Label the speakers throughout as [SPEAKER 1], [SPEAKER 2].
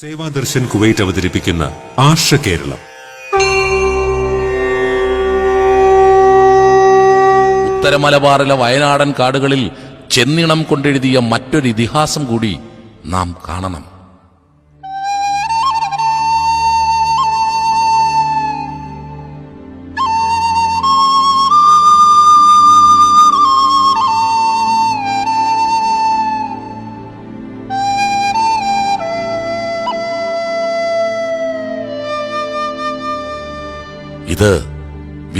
[SPEAKER 1] സേവാദർശൻ Kuwait അവതരിപ്പിക്കുന്ന ആർഷ കേരളം.
[SPEAKER 2] ഉത്തരമലബാറിലെ വയനാടൻ കാടുകളിൽ ചെന്നിണം കൊണ്ടെഴുതിയ മറ്റൊരു ഇതിഹാസം കൂടി നാം കാണണം.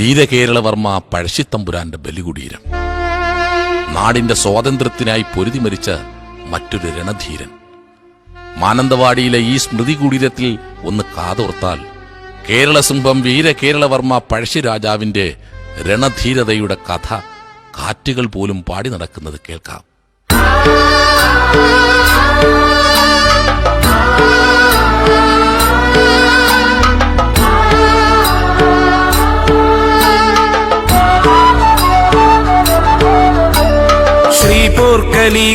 [SPEAKER 2] വീരകേരളവർമ്മ പഴശ്ശിത്തമ്പുരാന്റെ ബലികുടീരം. നാടിന്റെ സ്വാതന്ത്ര്യത്തിനായി പൊരുതി മരിച്ച മറ്റൊരു രണധീരൻ. മാനന്തവാടിയിലെ ഈ സ്മൃതി കുടീരത്തിൽ ഒന്ന് കാതോർത്താൽ കേരളസിംഹം വീരകേരളവർമ്മ പഴശ്ശിരാജാവിന്റെ രണധീരതയുടെ കഥ കാറ്റുകൾ പോലും പാടി നടക്കുന്നത് കേൾക്കാം.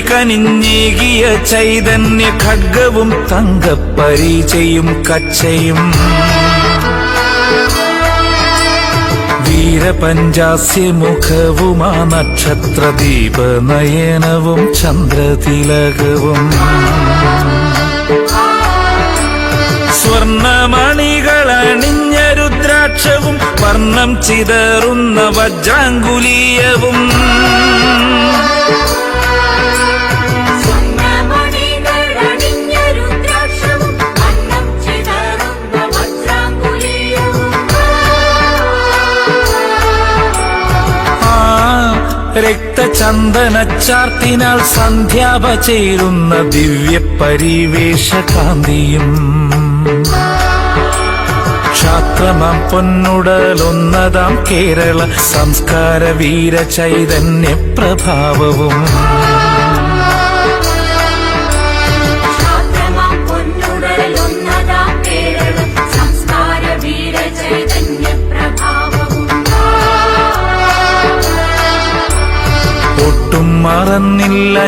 [SPEAKER 3] കനിഞ്ഞേകിയ ചൈതന്യ ഖഡ്ഗവും തങ്കപ്പരീചയും കച്ചയും. വീരപഞ്ചാസ്യമുഖവുമാ നക്ഷത്ര ദീപനയനവും ചന്ദ്രതിലകവും. സ്വർണമണികളണിഞ്ഞ രുദ്രാക്ഷവും വർണം ചിതറുന്ന വജ്രാങ്കുലീയവും. രക്തചന്ദനച്ചാർത്തിനാൽ സന്ധ്യാപ ചേരുന്ന ദിവ്യ പരിവേഷകാന്തിയും ക്ഷാത്രമാം പൊന്നുടലൊന്നതാം കേരള സംസ്കാര വീര ചൈതന്യ പ്രഭാവവും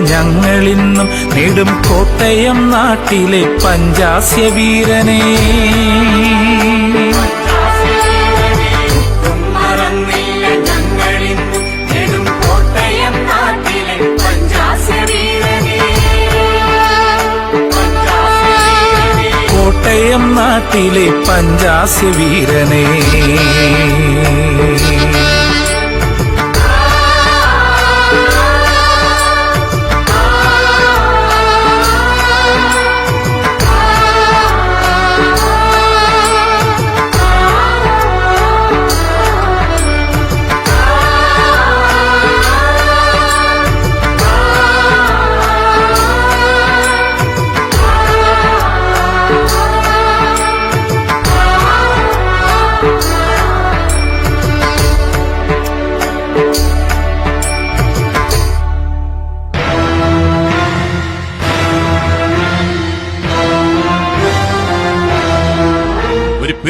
[SPEAKER 3] ഞങ്ങളിന്നും നെടും കോട്ടയം നാട്ടിലെ പഞ്ചാസ്യ വീരനെ
[SPEAKER 4] കോട്ടയം നാട്ടിലെ പഞ്ചാസ്യ വീരനെ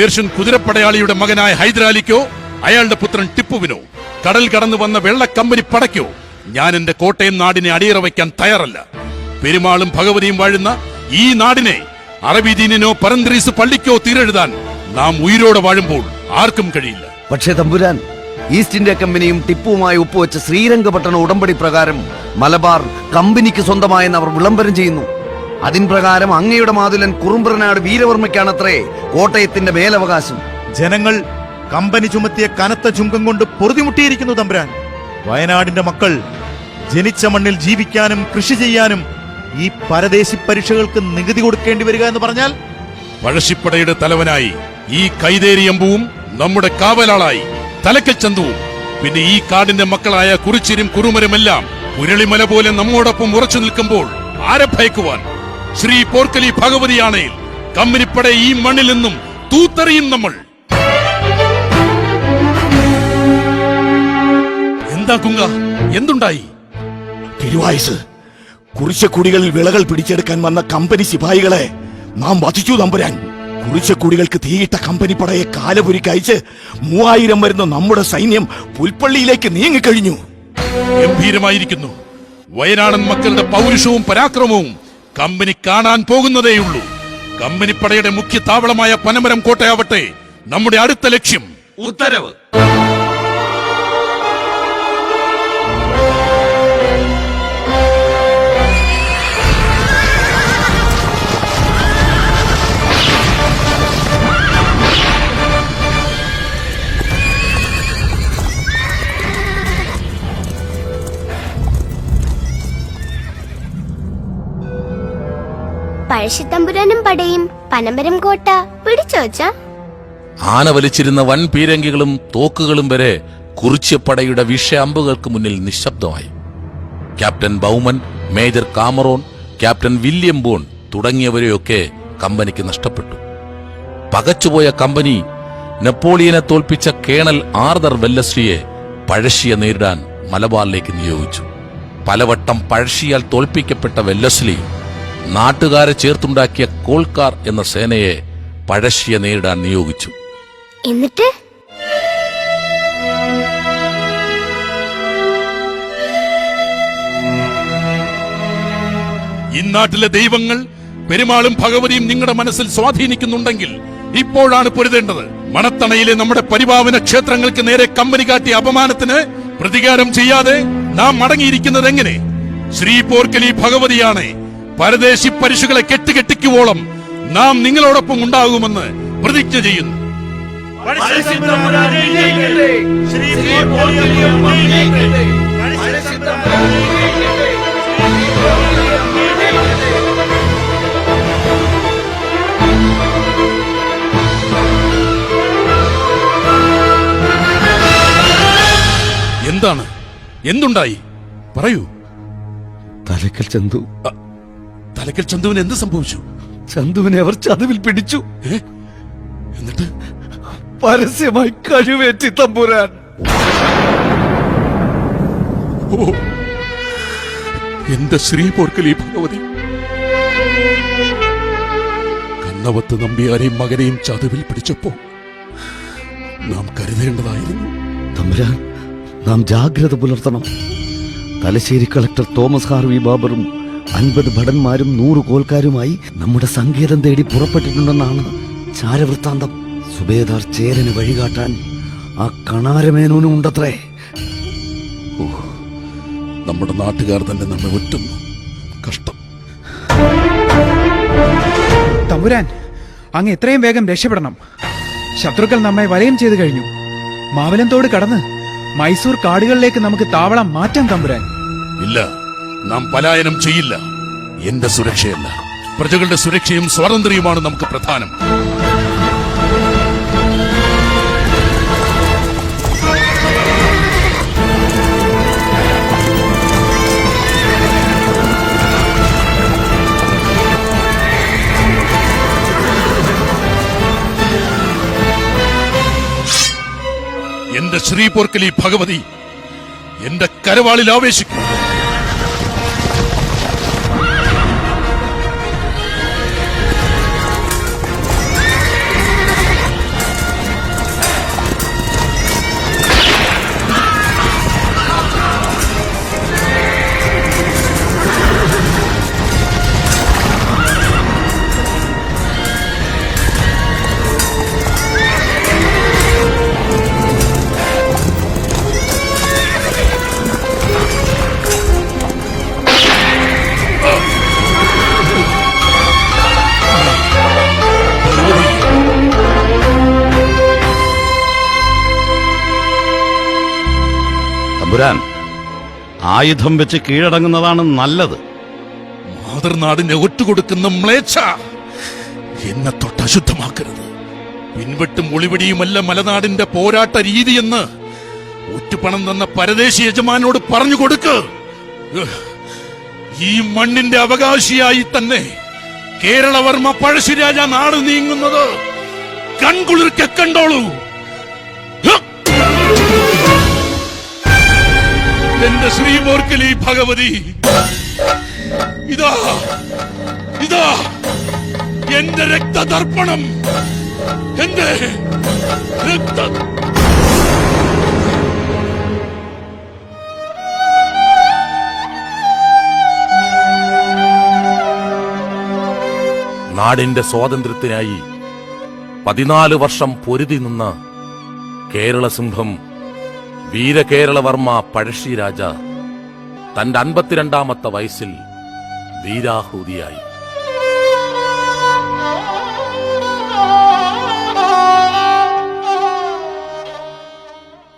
[SPEAKER 5] പേർഷ്യൻ കുതിരപ്പടയാളിയുടെ മകനായ ഹൈദരാലിക്കോ അയാളുടെ പുത്രൻ ടിപ്പുവിനോ. കടൽ കടന്നു വന്ന വെള്ളക്കമ്പനി പടയ്ക്കോ. ഞാൻ എന്റെ കോട്ടയം നാടിനെ അടിയറ വയ്ക്കാൻ തയ്യാറല്ല. പെരുമാളും ഭഗവതിയും വാഴുന്ന ഈ നാടിനെ അറബിദീനോ പരന്ത്രീസ് പള്ളിക്കോ തീരെഴുതാൻ നാം ഉയിരോടെ വാഴുമ്പോൾ ആർക്കും കഴിയില്ല.
[SPEAKER 6] പക്ഷേ തമ്പുരാൻ ഈസ്റ്റ് ഇന്ത്യ കമ്പനിയും ടിപ്പുവുമായി ഒപ്പുവെച്ച ശ്രീരംഗപട്ടണ ഉടമ്പടി പ്രകാരം മലബാർ കമ്പനിക്ക് സ്വന്തമായെന്ന് അവർ വിളംബരം ചെയ്യുന്നു. അതിൻ പ്രകാരം അങ്ങയുടെ മാതുലൻ കുറുമ്പ്രനാട് വീരവർമ്മയ്ക്കാണത്രേ കോട്ടയത്തിന്റെ മേലവകാശം.
[SPEAKER 7] ജനങ്ങൾ കമ്പനി ചുമത്തിയ കനത്ത ചുങ്കം കൊണ്ട് പൊറുതിമുട്ടിയിരിക്കുന്നു തമ്പുരാൻ. വയനാടിന്റെ മക്കൾ ജനിച്ച മണ്ണിൽ ജീവിക്കാനും കൃഷി ചെയ്യാനും ഈ പരദേശി പരീക്ഷകൾക്ക് നികുതി കൊടുക്കേണ്ടി വരിക എന്ന് പറഞ്ഞാൽ
[SPEAKER 5] പഴശ്ശിപ്പടയുടെ തലവനായി ഈ കൈതേരിയമ്പുവും നമ്മുടെ കാവലാളായി. തലക്കച്ചന്തുവും പിന്നെ ഈ കാടിന്റെ മക്കളായ കുറിച്ചിരും കുറുമരുമെല്ലാം ഉരുളിമല പോലെ നമ്മോടൊപ്പം ഉറച്ചു നിൽക്കുമ്പോൾ ആരെ ഭയക്കുവാൻ? ശ്രീ പോർക്കലി ഭഗവതിയാണേൽ കമ്പനിപ്പട ഈ മണ്ണിൽ നിന്നും തൂത്തെറിയും നമ്മൾ. എന്താ കുങ്ക? എന്തുണ്ടായി?
[SPEAKER 8] തിരുവായുസ് കുറിച്ചക്കുടികളിൽ വിളകൾ പിടിച്ചെടുക്കാൻ വന്ന കമ്പനി സിപാഹികളെ നാം വധിച്ചു തമ്പുരാൻ കുറിച്ചക്കുടികൾക്ക് തീയിട്ട കമ്പനി പടയെ കാലപുരിക്ക് അയച്ച് മൂവായിരം വരുന്ന നമ്മുടെ സൈന്യം പുൽപ്പള്ളിയിലേക്ക് നീങ്ങിക്കഴിഞ്ഞു.
[SPEAKER 5] ഗംഭീരമായിരിക്കുന്നു. വയനാടൻ മക്കളുടെ പൗരുഷവും പരാക്രമവും കമ്പനി കാണാൻ പോകുന്നതേയുള്ളൂ. കമ്പനിപ്പടയുടെ മുഖ്യ താവളമായ പനമരം കോട്ടയാവട്ടെ. നമ്മുടെ അടുത്ത ലക്ഷ്യം.
[SPEAKER 6] ഉത്തരവ്.
[SPEAKER 9] പഴശ്ശിത്തമ്പുരാനും പടയും പനമ്പരം കോട്ട പിടിച്ചോച്ച
[SPEAKER 2] ആന വലിച്ചിരുന്ന വൻ പീരങ്കികളും തോക്കുകളും വരെ കുറിച്യപ്പടയുടെ വിഷയമ്പുകൾക്ക് മുന്നിൽ നിശബ്ദമായി. Captain Bowman major Cameron captain William Bourne തുടങ്ങിയവരെയൊക്കെ കമ്പനിക്ക് നഷ്ടപ്പെട്ടു. പകച്ചുപോയ കമ്പനി നെപ്പോളിയനെ തോൽപ്പിച്ച കേണൽ ആർദർ വെല്ലശ്രീയെ പഴശ്ശിയെ നേരിടാൻ മലബാറിലേക്ക് നിയോഗിച്ചു. പലവട്ടം പഴശ്ശിയാൽ തോൽപ്പിക്കപ്പെട്ട വെല്ലസ്ലി നാട്ടുകാരെ ചേർത്തുണ്ടാക്കിയ കോൾക്കാർ എന്ന സേനയെ പഴശ്ശിയെ നേരിടാൻ നിയോഗിച്ചു.
[SPEAKER 9] എന്നിട്ട്?
[SPEAKER 5] ഇന്നാട്ടിലെ ദൈവങ്ങൾ പെരുമാളും ഭഗവതിയും നിങ്ങളുടെ മനസ്സിൽ സ്വാധീനിക്കുന്നുണ്ടെങ്കിൽ ഇപ്പോഴാണ് പൊരുതേണ്ടത്. മണത്തണയിലെ നമ്മുടെ പരിപാവന ക്ഷേത്രങ്ങൾക്ക് നേരെ കമ്പനി കാട്ടിയ അപമാനത്തിന് പ്രതികാരം ചെയ്യാതെ നാം മടങ്ങിയിരിക്കുന്നത് എങ്ങനെ? ശ്രീ പോർക്കലി ഭഗവതിയാണ്. പരദേശി പരിശുകളെ കെട്ടുകെട്ടിക്കുവോളം നാം നിങ്ങളോടൊപ്പം ഉണ്ടാകുമെന്ന് പ്രതിജ്ഞ ചെയ്യുന്നു. എന്താണ്? എന്തുണ്ടായി? പറയൂ.
[SPEAKER 6] തലക്കൽ ചന്തു
[SPEAKER 5] തലക്കൽ ചന്തുവിന് എന്ത് സംഭവിച്ചു?
[SPEAKER 6] ചന്തുവിനെ അവർ ചതുവിൽ പിടിച്ചു?
[SPEAKER 5] എന്നിട്ട്?
[SPEAKER 6] പരസ്യമായി കഴിവേറ്റി തമ്പുരാൻ.
[SPEAKER 5] ഓ. എന്റെ ശ്രീ പോർക്കലി ഭഗവതി. കണ്ണവത്ത് നമ്പിയാരെയും മകനെയും ചതുവിൽ പിടിച്ചപ്പോ നാം കരുതേണ്ടതായിരുന്നു.
[SPEAKER 6] തമ്പുരാൻ നാം ജാഗ്രത പുലർത്തണം. തലശ്ശേരി കളക്ടർ തോമസ് ഹാർവി ബാബറും അൻപത് ഭടന്മാരും നൂറ് കോൽക്കാരുമായി നമ്മുടെ സങ്കേതം തേടി പുറപ്പെട്ടിട്ടുണ്ടെന്നാണ് ചാരവൃത്താന്തം. സുബേദാർ ചേരന് വഴികാട്ടാൻ ആ കണാരമേനോനും ഉണ്ടത്രേ.
[SPEAKER 5] നമ്മുടെ നാട്ടുകാർ തന്നെ നമ്മെ ഒറ്റുന്നു. കഷ്ടം.
[SPEAKER 10] തമ്പുരാൻ അങ്ങ് എത്രയും വേഗം രക്ഷപ്പെടണം. ശത്രുക്കൾ നമ്മെ വലയം ചെയ്തു കഴിഞ്ഞു. മാവലന്തോട് കടന്ന് മൈസൂർ കാടുകളിലേക്ക് നമുക്ക് താവളം മാറ്റാം തമ്പുരാൻ.
[SPEAKER 5] ഇല്ല. നാം പലായനം ചെയ്യില്ല. എന്റെ സുരക്ഷയല്ല. പ്രജകളുടെ സുരക്ഷയും സ്വാതന്ത്ര്യവുമാണ് നമുക്ക് പ്രധാനം. എന്റെ ശ്രീപോർക്കലി ഭഗവതി എന്റെ കരവാളിൽ ആവേശിക്കും.
[SPEAKER 11] തമ്പുരാൻ ആയുധം വെച്ച് കീഴടങ്ങുന്നതാണ് നല്ലത്.
[SPEAKER 5] മാതൃനാടിനെ ഒറ്റുകൊടുക്കുന്ന മ്ലേച്ഛ. എന്നെ തൊട്ട് അശുദ്ധമാക്കരുത്. പിൻവെട്ടും ഒളിവിടിയുമല്ല മലനാടിന്റെ പോരാട്ട രീതിയെന്ന് ഒറ്റുപണം തന്ന പരദേശി യജമാനോട് പറഞ്ഞു കൊടുക്ക്. ഈ മണ്ണിന്റെ അവകാശിയായി തന്നെ കേരളവർമ്മ പഴശ്ശിരാജ നാട് നീങ്ങുന്നത്. കൺകുളിർ കണ്ടോളൂ. എന്റെ ശ്രീ മോർക്കലി ഭഗവതി. ഇതാ ഇതാ എന്റെ രക്തതർപ്പണം എന്റെ രക്ത
[SPEAKER 2] നാടിന്റെ സ്വാതന്ത്ര്യത്തിനായി പതിനാല് വർഷം പൊരുതി നിന്ന കേരള സിംഹം വീരകേരളവർമ്മ പഴശ്ശിരാജ തന്റെ അൻപത്തിരണ്ടാമത്തെ വയസ്സിൽ വീരാഹൂതിയായി.